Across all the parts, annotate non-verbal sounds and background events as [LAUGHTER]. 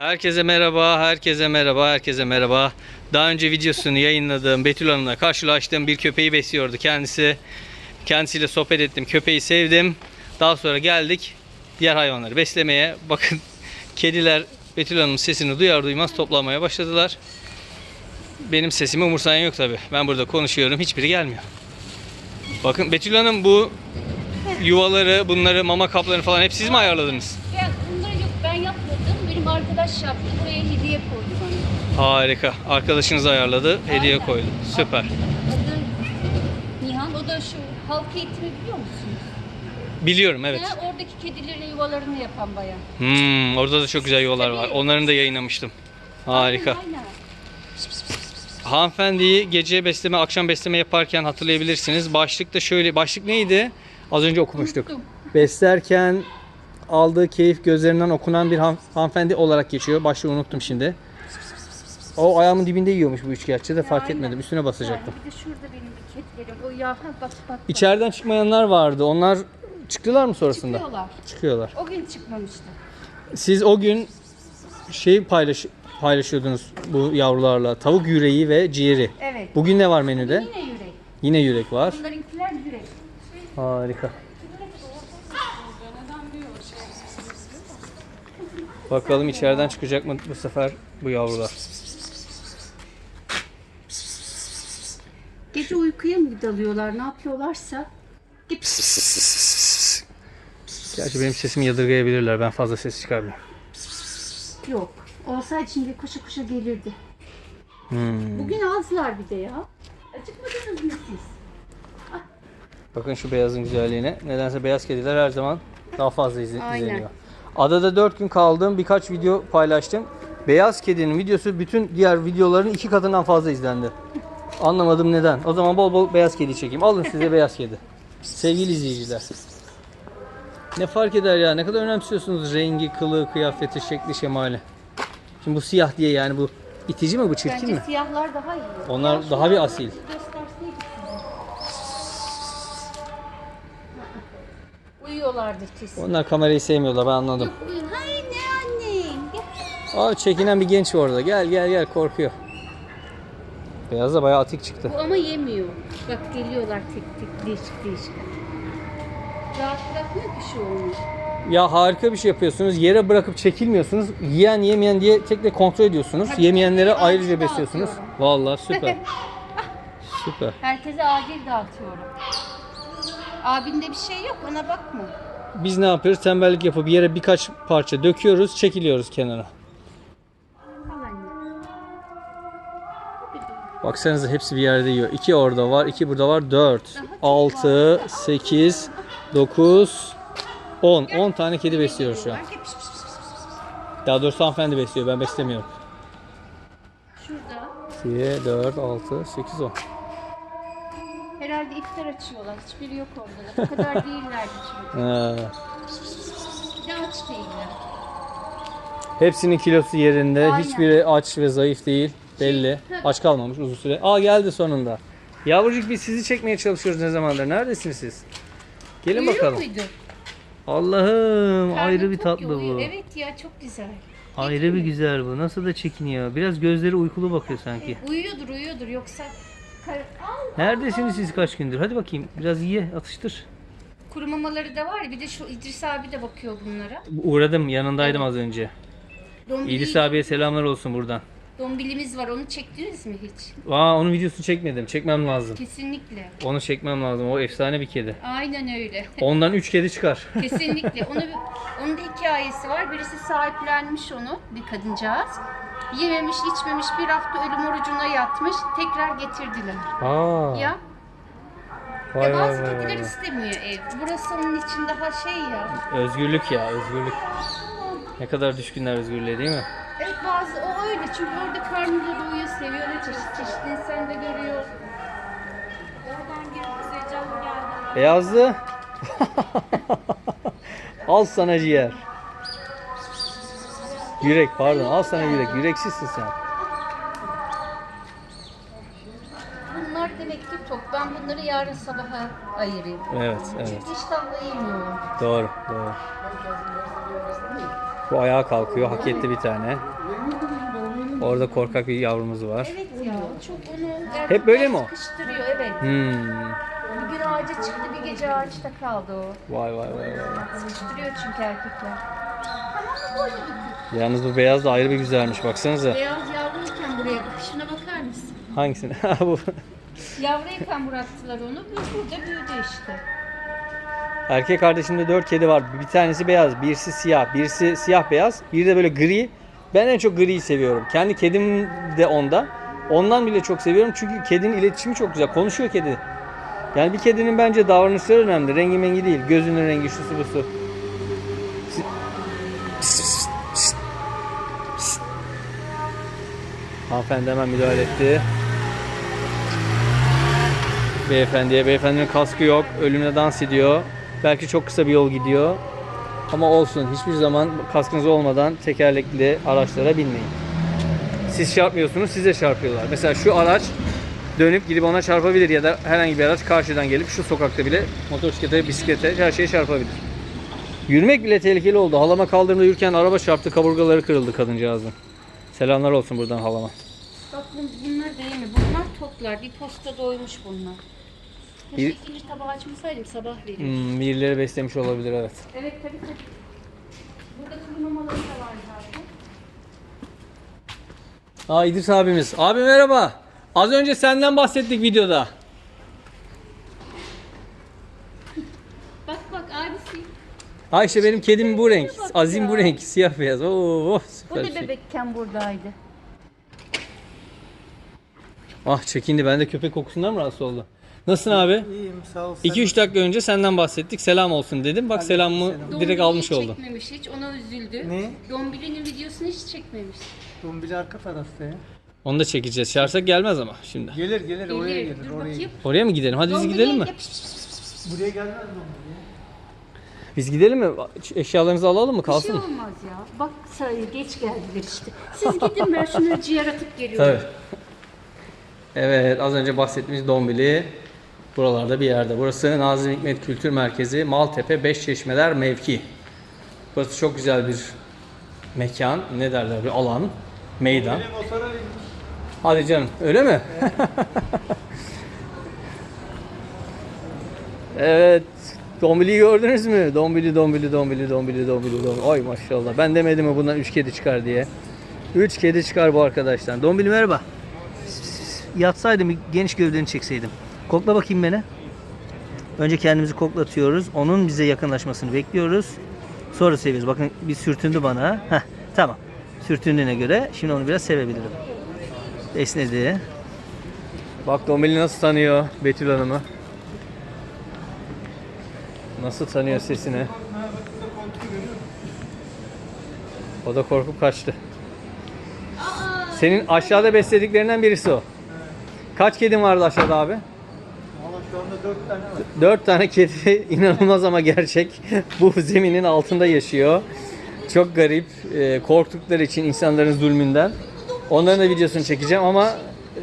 Herkese merhaba, herkese merhaba, herkese merhaba. Daha önce videosunu yayınladığım Betül Hanım'la karşılaştığım bir köpeği besliyordu kendisi. Kendisiyle sohbet ettim, köpeği sevdim. Daha sonra geldik diğer hayvanları beslemeye. Bakın [LAUGHS] kediler Betül Hanım'ın sesini duyar duymaz toplamaya başladılar. Benim sesimi umursayan yok tabi. Ben burada konuşuyorum, hiçbiri gelmiyor. Bakın Betül Hanım bu yuvaları, bunları, mama kaplarını falan hep siz mi ayarladınız? Ya bunları yok ben yapmadım. Benim yaptı. Buraya hediye koydu bana. Harika. Arkadaşınız ayarladı, hediye Aynen. koydu. Süper. Adı Nihan. O da şu halk eğitimi biliyor musunuz? Biliyorum evet. Ya, oradaki kedilerin yuvalarını yapan bayan. Hmm, orada da çok güzel yollar var. Onların da yayınlamıştım. Harika. Aynen, aynen. Hanımefendiyi gece besleme, akşam besleme yaparken hatırlayabilirsiniz. Başlıkta şöyle, başlık neydi? Az önce okumuştuk. Unuttum. Beslerken aldığı keyif gözlerinden okunan bir han- hanımefendi olarak geçiyor. Başlığı unuttum şimdi. O ayağımın dibinde yiyormuş bu üçkağıtçı da fark aynen. etmedim. Üstüne basacaktım. Yani bir de şurada benim bir kedilerim. O ya ha, bak bak. bak. İçeriden çıkmayanlar vardı. Onlar çıktılar mı sonrasında? Çıkıyorlar. Çıkıyorlar. O gün çıkmamıştı. Siz o gün şey paylaş paylaşıyordunuz bu yavrularla. Tavuk yüreği ve ciğeri. Evet. Bugün ne var menüde? Yine yürek. Yine yürek var. Bunlarınkiler yürek. Harika. Bakalım içeriden çıkacak mı bu sefer bu yavrular. Gece uykuya mı dalıyorlar ne yapıyorlarsa. Git. Gerçi benim sesimi yadırgayabilirler. Ben fazla ses çıkarmıyorum. Yok. Olsaydı şimdi koşa koşa gelirdi. Hmm. Bugün azlar bir de ya. Acıkmadınız mı siz? Bakın şu beyazın güzelliğine. Nedense beyaz kediler her zaman daha fazla izle- Aynen. Adada 4 gün kaldım. Birkaç video paylaştım. Beyaz kedinin videosu bütün diğer videoların iki katından fazla izlendi. Anlamadım neden. O zaman bol bol beyaz kedi çekeyim. Alın size [LAUGHS] beyaz kedi. Sevgili izleyiciler. Ne fark eder ya? Ne kadar önemsiyorsunuz rengi, kılığı, kıyafeti, şekli, şemali. Şimdi bu siyah diye yani bu itici mi bu çirkin Bence mi? siyahlar daha iyi. Onlar daha bir asil. Gösterseydik Uyuyorlardır kesin. Onlar kamerayı sevmiyorlar ben anladım. Yok. Hayır ne annem. Gel. Aa çekinen bir genç var orada. Gel gel gel korkuyor. Beyaz da bayağı atik çıktı. Bu ama yemiyor. Bak geliyorlar tek tek değişik değişik. Rahat bırakmıyor ki şu onu. Ya harika bir şey yapıyorsunuz. Yere bırakıp çekilmiyorsunuz. Yiyen yemeyen diye tek tek kontrol ediyorsunuz. Tabii, Yemeyenlere tabii. ayrıca Acil besliyorsunuz. dağıtıyorum. Vallahi süper. [LAUGHS] süper. Herkese acil dağıtıyorum. Abinde bir şey yok ona bakma. Biz ne yapıyoruz? Tembellik yapıp yere birkaç parça döküyoruz, çekiliyoruz kenara. Baksanıza hepsi bir yerde yiyor. İki orada var, iki burada var. Dört, altı, sekiz, dokuz, on. On tane kedi besliyoruz şu an. Daha doğrusu hanımefendi besliyor. Ben beslemiyorum. Şurada. 2, 4, 6, 8, 10. İftar açıyorlar. Hiçbiri yok orada. O kadar değillerdi çünkü. [LAUGHS] Ha. Bir de aç değiller. Hepsinin kilosu yerinde. Aynen. Hiçbiri aç ve zayıf değil. Belli. Aç kalmamış uzun süre. Aa geldi sonunda. Yavrucuk biz sizi çekmeye çalışıyoruz ne zamandır. Neredesiniz siz? Gelin Uyuyor bakalım. muydu? Allah'ım Karnı ayrı bir tok tatlı bu. Evet ya çok güzel. Ayrı bir güzel bu. Nasıl da çekiniyor. Biraz gözleri uykulu bakıyor sanki. Uyuyordur uyuyordur yoksa. Neredesiniz siz kaç gündür? Hadi bakayım biraz ye atıştır. Kuru mamaları da var ya bir de şu İdris abi de bakıyor bunlara. Uğradım yanındaydım az önce. Dombili, İdris abiye selamlar olsun buradan. dombilimiz var onu çektiniz mi hiç? Aa onun videosunu çekmedim. Çekmem lazım. Kesinlikle. Onu çekmem lazım. O efsane bir kedi. Aynen öyle. [LAUGHS] Ondan 3 kedi çıkar. [LAUGHS] Kesinlikle. Onu onun da hikayesi var. Birisi sahiplenmiş onu bir kadıncağız. Yememiş, içmemiş, bir hafta ölüm orucuna yatmış. Tekrar getirdiler. Aa. Ya. Vay ya vay bazı vay kediler vay. istemiyor ev. Burası onun için daha şey ya. Özgürlük ya özgürlük. Ne kadar düşkünler özgürlüğe değil mi? Evet bazı o öyle çünkü orada karnında doyuyor, seviyor ne çeşit çeşit insan da görüyor. Oradan girip bize geldi. Beyazlı. [LAUGHS] al sana ciğer. Yürek pardon al sana yürek. Yüreksizsin sen. Bunlar demek ki tok. Ben bunları yarın sabaha ayırayım. Evet evet Çünkü iştahla yemiyorlar. doğru doğru. Bu ayağa kalkıyor. Hak etti bir tane. Orada korkak bir yavrumuz var. Evet ya çok onu Hep böyle mi o? Sıkıştırıyor evet. Hmm. Bir gün ağaca çıktı bir gece ağaçta kaldı o. Vay vay vay vay. Sıkıştırıyor çünkü erkekler. Yalnız bu beyaz da ayrı bir güzelmiş. Baksanıza. Beyaz yavruyken buraya bak şuna bakar mısın? Hangisini? [LAUGHS] bu. Yavruyken bıraktılar onu bu burada büyüdü işte. Erkek kardeşimde dört kedi var. Bir tanesi beyaz, birisi siyah, birisi siyah beyaz, biri de böyle gri. Ben en çok griyi seviyorum. Kendi kedim de onda. Ondan bile çok seviyorum çünkü kedinin iletişimi çok güzel. Konuşuyor kedi. Yani bir kedinin bence davranışları önemli. Rengi mengi değil. Gözünün rengi, şusu busu. Hanımefendi hemen müdahale etti. Beyefendiye. Beyefendinin kaskı yok. Ölümle dans ediyor. Belki çok kısa bir yol gidiyor. Ama olsun. Hiçbir zaman kaskınız olmadan tekerlekli araçlara binmeyin. Siz çarpmıyorsunuz, size çarpıyorlar. Mesela şu araç dönüp gidip ona çarpabilir ya da herhangi bir araç karşıdan gelip şu sokakta bile motosiklete, bisiklete her şeye çarpabilir. Yürümek bile tehlikeli oldu. Halama kaldırımda yürürken araba çarptı, kaburgaları kırıldı kadıncağızın. Selamlar olsun buradan halama. Bak bun- bunlar değil mi? Bunlar toplar. Bir posta doymuş bunlar. Keşke Bir- ikinci tabağı açmasaydım sabah verir. Hmm, birileri beslemiş olabilir evet. Evet tabii tabii. Burada kuru mamaları da var zaten. Aa İdris abimiz. Abi merhaba. Az önce senden bahsettik videoda. Bak bak abisi. Ha işte benim kedim bu renk. Azim bu renk. Siyah beyaz. Oo, oh, Bu da şey. bebekken buradaydı. Ah çekindi. Ben de köpek kokusundan mı rahatsız oldu? Nasılsın abi? İyiyim sağ ol. sen 2-3 dakika önce senden bahsettik. Selam olsun dedim. Bak selamımı direkt Dombili'yi almış oldum. çekmemiş hiç ona üzüldü. Ne? Dombili'nin videosunu hiç çekmemiş. Dombili arka tarafta ya. Onu da çekeceğiz. Çağırsak gelmez ama şimdi. Gelir gelir oraya Gelir. Dur oraya. bakayım. Oraya mı gidelim? Hadi biz gidelim mi? Dombili'ye- Pis, pis, pis, pis, pis. Buraya gelmez dombili. Biz gidelim mi? Eşyalarımızı alalım mı? Bir şey Kalsın olmaz ya. Bak say- geç geldiler işte. Siz gidin ben şunları ciğer atıp geliyorum. Tabii. Evet az önce bahsettiğimiz Dombili buralarda bir yerde. Burası Nazım Hikmet Kültür Merkezi Maltepe Beşçeşmeler mevki. Burası çok güzel bir mekan. Ne derler bir alan. Meydan. Hadi canım öyle mi? evet. [LAUGHS] Dombili'yi gördünüz mü? Dombili, dombili, dombili, dombili, dombili, dombili. Ay maşallah. Ben demedim mi bundan 3 kedi çıkar diye. 3 kedi çıkar bu arkadaştan. Dombili merhaba. Yatsaydım geniş gövdeni çekseydim. Kokla bakayım beni. Önce kendimizi koklatıyoruz. Onun bize yakınlaşmasını bekliyoruz. Sonra seviyoruz. Bakın bir sürtündü bana. Heh, tamam. Sürtündüğüne göre şimdi onu biraz sevebilirim. Esnedi. Bak Dombili nasıl tanıyor Betül Hanım'ı. Nasıl tanıyor sesini. O da korkup kaçtı. Senin aşağıda beslediklerinden birisi o. Kaç kedin vardı aşağıda abi? Valla şu anda dört tane var. Dört tane kedi [LAUGHS] inanılmaz ama gerçek. Bu zeminin altında yaşıyor. Çok garip. Ee, korktukları için insanların zulmünden. Onların da videosunu çekeceğim ama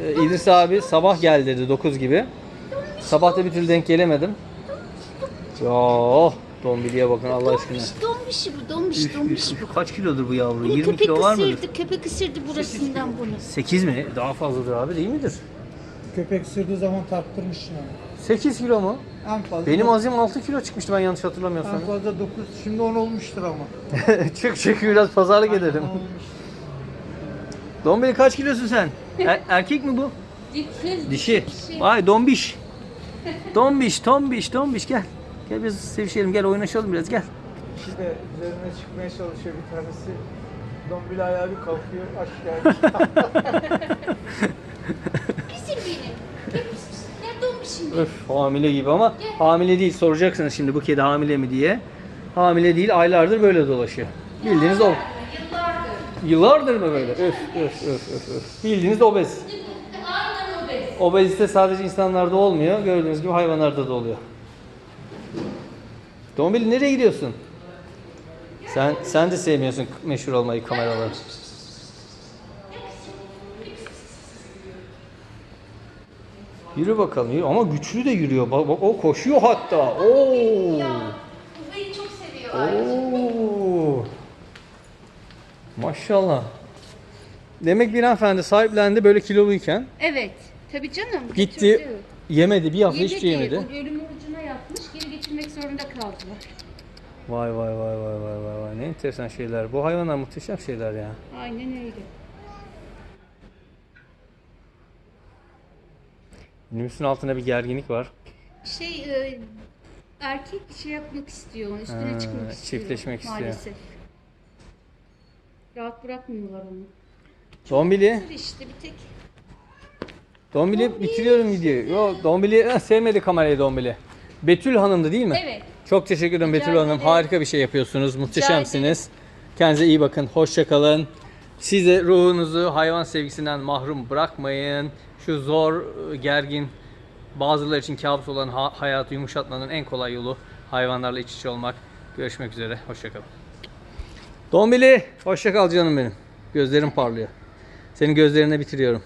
e, İdris abi sabah gel dedi 9 gibi. Sabah da bir türlü denk gelemedim. Ya oh, Dombili'ye bakın Allah aşkına. Dombiş bu, dombiş, dombiş bu. Kaç kilodur bu yavru? Bunu 20 köpek kilo var mıdır? ısırdı, köpek ısırdı burasından bunu. 8 mi? Daha fazladır abi değil midir? Köpek sırdığı zaman tarttırmış yani. 8 kilo mu? En fazla. Benim azim 6 kilo çıkmıştı ben yanlış En hatırlamıyorsam. fazla 9. Şimdi 10 olmuştur ama. [LAUGHS] çık çık biraz pazarlık edelim. 10 olmuş. Dombili kaç kilosun sen? [LAUGHS] Er- erkek mi bu? Kız, Dişi. Vay dombiş. [LAUGHS] Dombiş, tombiş, tombiş gel. Gel biz sevişelim, gel oynaşalım biraz gel. İşte üzerine çıkmaya çalışıyor bir tanesi. Dombili ayağı bir kalkıyor aşağıya. Gel pis [LAUGHS] pis. Nerede dombişim? Öf hamile gibi ama hamile değil. Soracaksınız şimdi bu kedi hamile mi diye. Hamile değil, aylardır böyle dolaşıyor. Bildiğiniz o. Yıllardır. Yıllardır mı böyle? Öf öf öf öf öf. Bildiğiniz obez. Obez. Obezite sadece insanlarda olmuyor. Gördüğünüz gibi hayvanlarda da oluyor. Dombili nereye gidiyorsun? Sen sen de sevmiyorsun meşhur olmayı kameralar. Yürü bakalım yürü. ama güçlü de yürüyor. Bak, bak o koşuyor hatta. Oo. Çok seviyor. Oo. Maşallah. Demek bir hanımefendi sahiplendi böyle kiloluyken Evet. Tabii canım. gitti götürdü. yemedi bir hafta hiçbir şey Yemedi, yemedi. o Ölüm orucuna yatmış. Geri getirmek zorunda kaldılar. Vay vay vay vay vay vay vay ne enteresan şeyler. Bu hayvanlar muhteşem şeyler ya. Aynen öyle. Minibüsün altında bir gerginlik var. Şey e, erkek şey yapmak istiyor. Üstüne Ha, çıkmak istiyor. çiftleşmek istiyor. Maalesef. Rahat bırakmıyorlar onu. Dombili, İşte bir tek Dombili bitiriyorum videoyu. Yo Dombili sevmedi kamerayı Dombili. Betül Hanım'dı değil mi? Evet. Çok teşekkür ederim Rica Betül Hanım. Harika bir şey yapıyorsunuz. Muhteşemsiniz. Kendinize iyi bakın. Hoşça kalın. Siz de ruhunuzu hayvan sevgisinden mahrum bırakmayın. Şu zor, e, gergin, bazıları için kabus olan ha- hayatı yumuşatmanın en kolay yolu hayvanlarla iç içe olmak. Görüşmek üzere. Hoşça kalın. Dombili, hoşça kal canım benim. Gözlerim parlıyor. Senin gözlerine bitiriyorum.